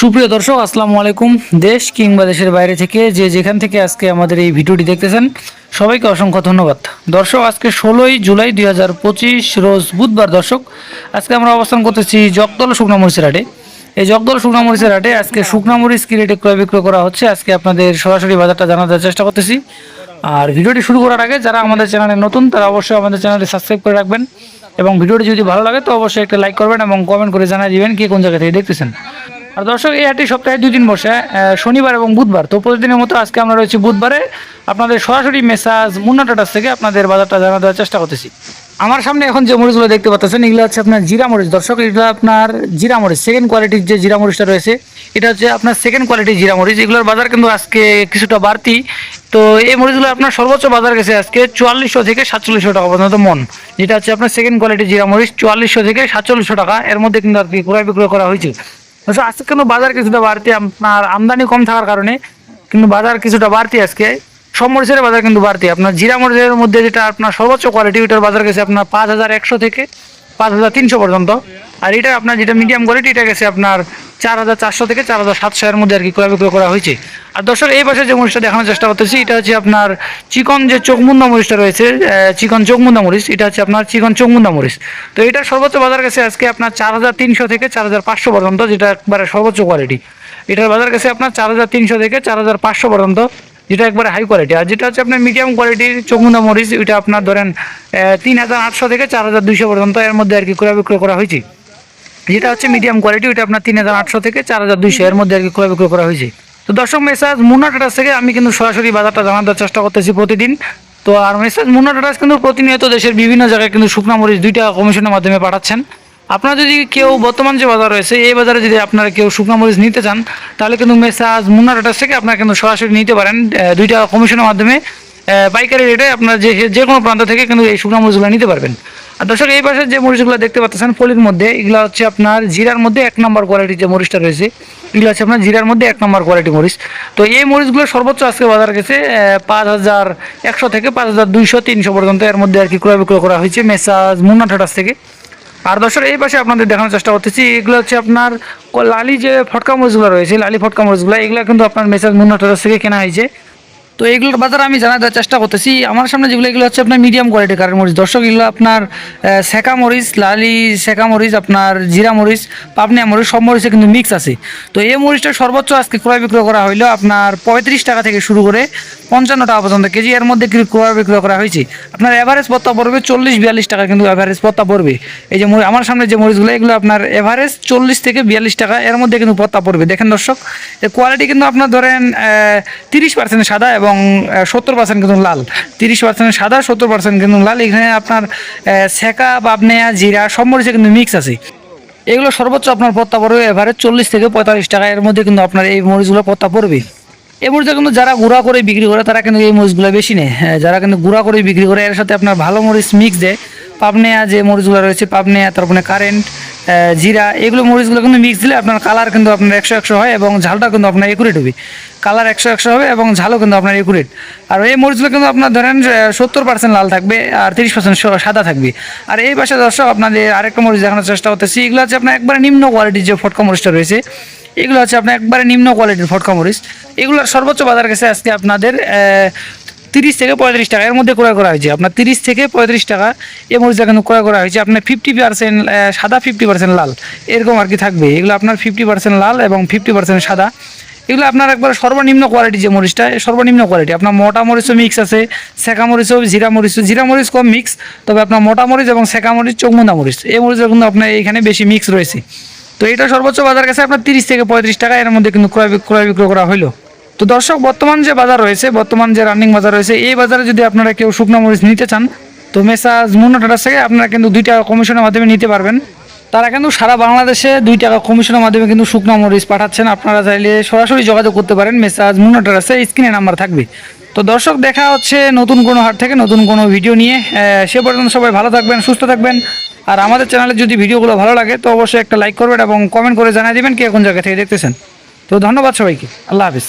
সুপ্রিয় দর্শক, আসসালামু আলাইকুম। দেশ কিংবা দেশের বাইরে থেকে যে যেখান থেকে আজকে আমাদের এই ভিডিওটি দেখতেছেন, সবাইকে অসংখ্য ধন্যবাদ। দর্শক, আজকে ষোলোই জুলাই দুই হাজার পঁচিশ রোজ বুধবার দর্শক, আজকে আমরা অবস্থান করতেছি জগদল শুকনা মরিচের হাটে। এই জগদল শুকনা মরিচের হাটে আজকে শুকনা মরিচ কি রেটে ক্রয় বিক্রয় করা হচ্ছে, আজকে আপনাদের সরাসরি বাজারটা জানার চেষ্টা করতেছি। আর ভিডিওটি শুরু করার আগে যারা আমাদের চ্যানেলে নতুন, তারা অবশ্যই আমাদের চ্যানেলটি সাবস্ক্রাইব করে রাখবেন এবং ভিডিওটি যদি ভালো লাগে তো অবশ্যই একটা লাইক করবেন এবং কমেন্ট করে জানিয়ে দিবেন কে কোন জায়গা থেকে দেখতেছেন। আর দর্শক, এই হাটটি সপ্তাহে দুই দিন বসে শনিবার এবং বুধবার। তো প্রতিদিনের মতো আজকে আমরা রয়েছি বুধবারে। আপনাদের সরাসরি মেসাজ মুন্না টাটাস থেকে আপনাদের বাজারটা জানা দেওয়ার চেষ্টা করতেছি। আমার সামনে এখন যে মরিচগুলো দেখতে পাচ্ছেন, এগুলো হচ্ছে আপনার জিরা মরিচ। দর্শক, এগুলো আপনার জিরা মরিচ সেকেন্ড কোয়ালিটির যে জিরা মরিচটা রয়েছে, এটা হচ্ছে আপনার সেকেন্ড কোয়ালিটির জিরা মরিচ। এগুলোর বাজার কিন্তু আজকে কিছুটা বাড়তি। তো এই মরিচগুলো আপনার সর্বোচ্চ বাজার গেছে আজকে চুয়াল্লিশশো থেকে সাতচল্লিশশো টাকা পর্যন্ত মন। যেটা হচ্ছে আপনার সেকেন্ড কোয়ালিটির জিরা মরিচ, চুয়াল্লিশশো থেকে সাতচল্লিশশো টাকা। এর মধ্যে কিন্তু আর কি ক্রয় বিক্রয় করা হয়েছে। আজকে কিন্তু বাজার কিছুটা বাড়তি আপনার আমদানি কম থাকার কারণে কিন্তু বাজার কিছুটা বাড়তি আজকে। সব মরিচের বাজার কিন্তু বাড়তি। আপনার জিরা মরিচের মধ্যে যেটা আপনার সর্বোচ্চ কোয়ালিটি ওইটার বাজার গেছে আপনার পাঁচ হাজার একশো থেকে পাঁচ হাজার তিনশো পর্যন্ত। আর এটা আপনার যেটা মিডিয়াম কোয়ালিটি এটা গেছে আপনার চার হাজার চারশো থেকে চার হাজার সাতশো এর মধ্যে আর কি ক্রয় বিক্রয় করা হয়েছে। আর দর্শক, এই পাশে যে মরিচটা দেখানোর চেষ্টা করতেছি, এটা হচ্ছে আপনার চিকন যে চোখমুন্দা মরিচটা রয়েছে চিকন চোখমুন্দা মরিচ, এটা হচ্ছে আপনার চিকন চোখমুন্দা মরিচ। তো এটা সর্বোচ্চ বাজার গেছে আজকে আপনার চার হাজার তিনশো থেকে চার হাজার পাঁচশো পর্যন্ত, যেটা একবারে সর্বোচ্চ কোয়ালিটি এটার বাজার গেছে আপনার চার হাজার তিনশো থেকে চার হাজার পাঁচশো পর্যন্ত, যেটা একবারে হাই কোয়ালিটি আর যেটা হচ্ছে আপনার মিডিয়াম কোয়ালিটির চোখমুন্দা মরিচ, ওইটা আপনার ধরেন তিন হাজার আটশো থেকে চার হাজার দুইশো পর্যন্ত এর মধ্যে আর কি ক্রয় বিক্রয় করা হয়েছে। যেটা হচ্ছে মিডিয়াম কোয়ালিটি ওইটা আপনার তিন হাজার আটশো থেকে চার হাজার দুইশো এর মধ্যে আর কি ক্রয় বিক্রয় করা হয়েছে। তো দর্শক মেসাজ মুন্না টাটাস থেকে আমি কিন্তু সরাসরি বাজারটা জানার চেষ্টা করতেছি প্রতিদিন। তো আর মেসাজ মুন্না টাটাস কিন্তু প্রতিনিয়ত দেশের বিভিন্ন জায়গায় কিন্তু শুকনা মরিচ দুইটা কমিশনের মাধ্যমে পাঠাচ্ছেন। আপনারা যদি কেউ বর্তমান যে বাজার রয়েছে, এই বাজারে যদি আপনারা কেউ শুকনা মরিচ নিতে চান, তাহলে কিন্তু মেসাজ মুন্না টাটাস থেকে আপনারা কিন্তু সরাসরি নিতে পারেন। দুইটা কমিশনের মাধ্যমে পাইকারি রেটে আপনার যে যে কোনো প্রান্ত থেকে কিন্তু এই শুকনা মরিচগুলো নিতে পারবেন। আর দর্শক, এই পাশে যে মরিচগুলো দেখতে পাচ্ছেন, ফলির মধ্যে, এগুলো হচ্ছে আপনার জিরার মধ্যে এক নম্বর কোয়ালিটির যে মরিচটা রয়েছে, এগুলো হচ্ছে আপনার জিরার মধ্যে এক নম্বর কোয়ালিটি মরিচ। তো এই মরিচগুলো সর্বোচ্চ আজকে বাজার গেছে পাঁচ হাজার একশো থেকে পাঁচ হাজার দুইশো তিনশো পর্যন্ত। এর মধ্যে আর কি ক্রয় বিক্রয় করা হয়েছে মেসাজ, মুন্না ঠাটাস থেকে। আর দর্শক, এই পাশে আপনাদের দেখানোর চেষ্টা করতেছি, এগুলো হচ্ছে আপনার লালি যে ফটকা মরিচগুলো রয়েছে, লালি ফটকা মরিচগুলো, এগুলো কিন্তু আপনার মেসাজ, মুন্না ঠাটাস থেকে কেনা হয়েছে। তো এগুলোর বাজার আমি জানা দেওয়ার চেষ্টা করতেছি। আমার সামনে যেগুলো, এগুলো হচ্ছে আপনার মিডিয়াম কোয়ালিটির কারেন্ট মরিচ। দর্শক, এগুলো আপনার সেকা মরিচ, লালি সেকা মরিচ, আপনার জিরা মরিচ পাবনিয়া মরিচ, সব মরিচে কিন্তু মিক্স আছে। তো এই মরিচটা সর্বোচ্চ আজকে ক্রয় বিক্রয় করা হইল আপনার পঁয়ত্রিশ টাকা থেকে শুরু করে পঞ্চান্ন টাকা পর্যন্ত কেজি। এর মধ্যে ক্রয় বিক্রয় করা হয়েছে। আপনার এভারেজ পত্তা পড়বে চল্লিশ বিয়াল্লিশ টাকা কিন্তু এভারেজ পত্তা পড়বে। এই যে আমার সামনে যে মরিচগুলো, এগুলো আপনার এভারেজ চল্লিশ থেকে বিয়াল্লিশ টাকা, এর মধ্যে কিন্তু পত্তা পড়বে। দেখেন দর্শক কোয়ালিটি কিন্তু আপনার ধরেন তিরিশ পার্সেন্ট সাদা এবং সত্তর পার্সেন্ট কিন্তু লাল। তিরিশ পার্সেন্ট সাদা সত্তর পার্সেন্ট কিন্তু লাল। এখানে আপনার সেকা পাবনেয়া জিরা সব মরিচে কিন্তু মিক্স আছে। এগুলো সর্বোচ্চ আপনার পত্তা পড়বে এভারেজ চল্লিশ থেকে পঁয়তাল্লিশ টাকা। এর মধ্যে কিন্তু আপনার এই মরিচগুলো পত্তা পড়বে এই মরিচটা কিন্তু যারা গুঁড়া করে বিক্রি করে তারা কিন্তু এই মরিচগুলো বেশি নেয়। হ্যাঁ, যারা কিন্তু গুঁড়া করে বিক্রি করে এর সাথে আপনার ভালো মরিচ মিক্স দেয়। পাবনেয়া যে মরিচগুলো রয়েছে পাবনেয়া তারপরে কারেন্ট জিরা, এগুলো মরিচগুলো কিন্তু মিক্স দিলে আপনার কালার কিন্তু আপনার একশো একশো হয় এবং ঝালটা কিন্তু আপনার একুরেট হবে। কালার একশো একশো হবে এবং ঝালও কিন্তু আপনার একুরেট আর এই মরিচগুলো কিন্তু আপনার ধরেন সত্তর পার্সেন্ট লাল থাকবে আর তিরিশ পার্সেন্ট সাদা থাকবে। আর এই পাশে দর্শক আপনাদের আরেকটা মরিচ দেখানোর চেষ্টা করতেছি, এগুলো হচ্ছে আপনার একবারে নিম্ন কোয়ালিটির যে ফটকা মরিচটা রয়েছে, এগুলো হচ্ছে আপনার একবারে নিম্ন কোয়ালিটির ফটকা মরিচ। এগুলোর সর্বোচ্চ বাজার গেছে আজকে আপনাদের তিরিশ থেকে পঁয়ত্রিশ টাকা, এর মধ্যে ক্রয় করা হয়েছে। আপনার তিরিশ থেকে পঁয়ত্রিশ টাকা এই মরিচটা কিন্তু ক্রয় করা হয়েছে। আপনার ফিফটি পার্সেন্ট সাদা ফিফটি পার্সেন্ট লাল, এরকম আর কি থাকবে। এগুলো আপনার ফিফটি পার্সেন্ট লাল এবং ফিফটি পার্সেন্ট সাদা। এগুলো আপনার একবার সর্বনিম্ন কোয়ালিটি যে মরিচটা সর্বনিম্ন কোয়ালিটি আপনার মোটা মরিচও মিক্স আছে, সেকা মরিচও, জিরা মরিচ জিরা মরিচ কম মিক্স তবে আপনার মোটা মরিচ এবং সেকা মরিচ, চৌমুন্দা মরিচ এই মরিচের কিন্তু আপনার এখানে বেশি মিক্স রয়েছে। তো এটা সর্বোচ্চ বাজার কাছে আপনার তিরিশ থেকে পঁয়ত্রিশ টাকা, এর মধ্যে কিন্তু ক্রয় ক্রয় বিক্রয় করা হলো তো দর্শক, বর্তমান যে বাজার রয়েছে, বর্তমান যে রানিং বাজার রয়েছে, এই বাজারে যদি আপনারা কেউ শুকনো মরিচ নিতে চান, তো মেসাজ মুন্না টাটার থেকে আপনারা কিন্তু দুই টাকা কমিশনের মাধ্যমে নিতে পারবেন। তারা কিন্তু সারা বাংলাদেশে দুই টাকা কমিশনের মাধ্যমে কিন্তু শুকনো মরিচ পাঠাচ্ছেন। আপনারা চাইলে সরাসরি যোগাযোগ করতে পারেন মেসাজ মুন্না টাটাসে স্ক্রিনে নাম্বার থাকবে। তো দর্শক, দেখা হচ্ছে নতুন কোনো হাট থেকে, নতুন কোনো ভিডিও নিয়ে। সে পর্যন্ত সবাই ভালো থাকবেন, সুস্থ থাকবেন। আর আমাদের চ্যানেলে যদি ভিডিওগুলো ভালো লাগে, তো অবশ্যই একটা লাইক করবেন এবং কমেন্ট করে জানিয়ে দেবেন কে কোন জায়গা থেকে দেখতেছেন। তো ধন্যবাদ সবাইকে, আল্লাহ হাফিজ।